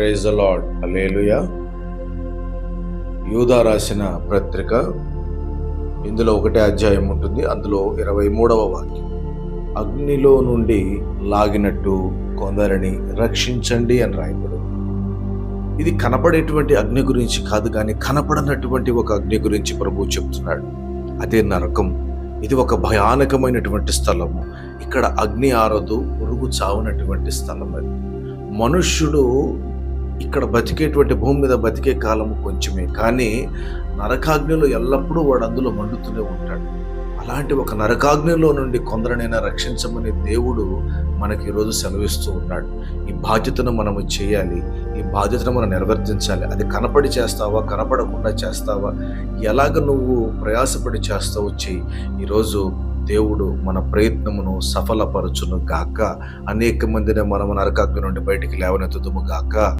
Praise the lord అలేలుయ యూదా రాసిన పత్రిక ఇందులో ఒకటే అధ్యాయం ఉంటుంది. అందులో ఇరవై మూడవ వాక్యం. అగ్నిలో నుండి లాగినట్టు కొందరిని రక్షించండి అని రాయబడు. ఇది కనపడేటువంటి అగ్ని గురించి కాదు కానీ కనపడనటువంటి ఒక అగ్ని గురించి ప్రభు చెప్తున్నాడు. అదే నరకం. ఇది ఒక భయానకమైనటువంటి స్థలము. ఇక్కడ అగ్ని ఆరదు పురుగు చావునటువంటి స్థలం అది మనుష్యుడు ఇక్కడ బతికేటువంటి భూమి మీద బతికే కాలము కొంచెమే కానీ నరకాగ్నిలో ఎల్లప్పుడూ వాడు అందులో మండుతూనే ఉంటాడు. అలాంటి ఒక నరకాగ్నిలో నుండి కొందరినైనా రక్షించమని దేవుడు మనకి ఈరోజు సెలవిస్తూ ఉన్నాడు. ఈ బాధ్యతను మనము చేయాలి ఈ బాధ్యతను మనం నిర్వర్తించాలి. అది కనపడి చేస్తావా కనపడకుండా చేస్తావా ఎలాగ నువ్వు ప్రయాసపడి చేస్తావు చేయి ఈరోజు దేవుడు మన ప్రయత్నమును సఫలపరచును గాక. అనేక మందిని మనము నరకాగ్ని నుండి బయటికి లేవనెత్తుదుము గాక.